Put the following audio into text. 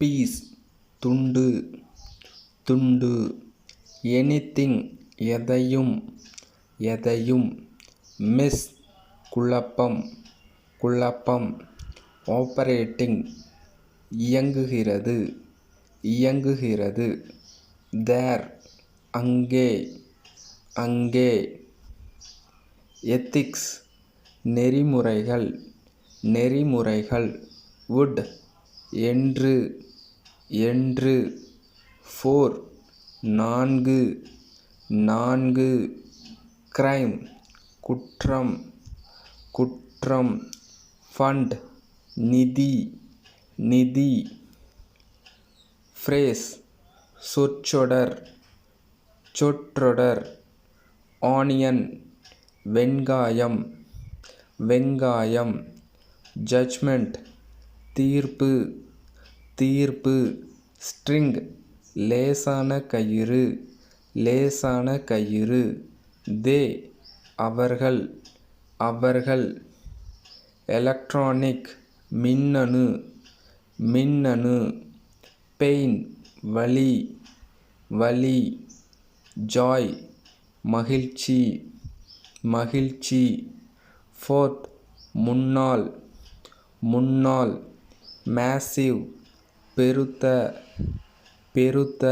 Piece துண்டு துண்டு. Anything எதையும் எதையும். மிஸ் குழப்பம் குழப்பம். ஆப்பரேட்டிங் இயங்குகிறது இயங்குகிறது. தேர் அங்கே அங்கே. எத்திக்ஸ் நெறிமுறைகள் நெறிமுறைகள். வுட் என்று. என்று. ஃபோர் நான்கு நான்கு க்ரைம் குற்றம் குற்றம் ஃபண்ட் நிதி நிதி ஃப்ரேஸ் சொற்றொடர் சொற்றொடர் ஆனியன் வெங்காயம் வெங்காயம் ஜட்ஜ்மெண்ட் தீர்ப்பு தீர்ப்பு. ஸ்ட்ரிங். லேசான கயிறு. லேசான கயிறு. தே. அவர்கள். அவர்கள். எலக்ட்ரானிக். மின்னணு. மின்னணு. பெயின். வலி. வலி. ஜாய். மகிழ்ச்சி. மகிழ்ச்சி. ஃபோர்த். முன்னாள். முன்னாள். மேசிவ். பெருத்த பெருத்த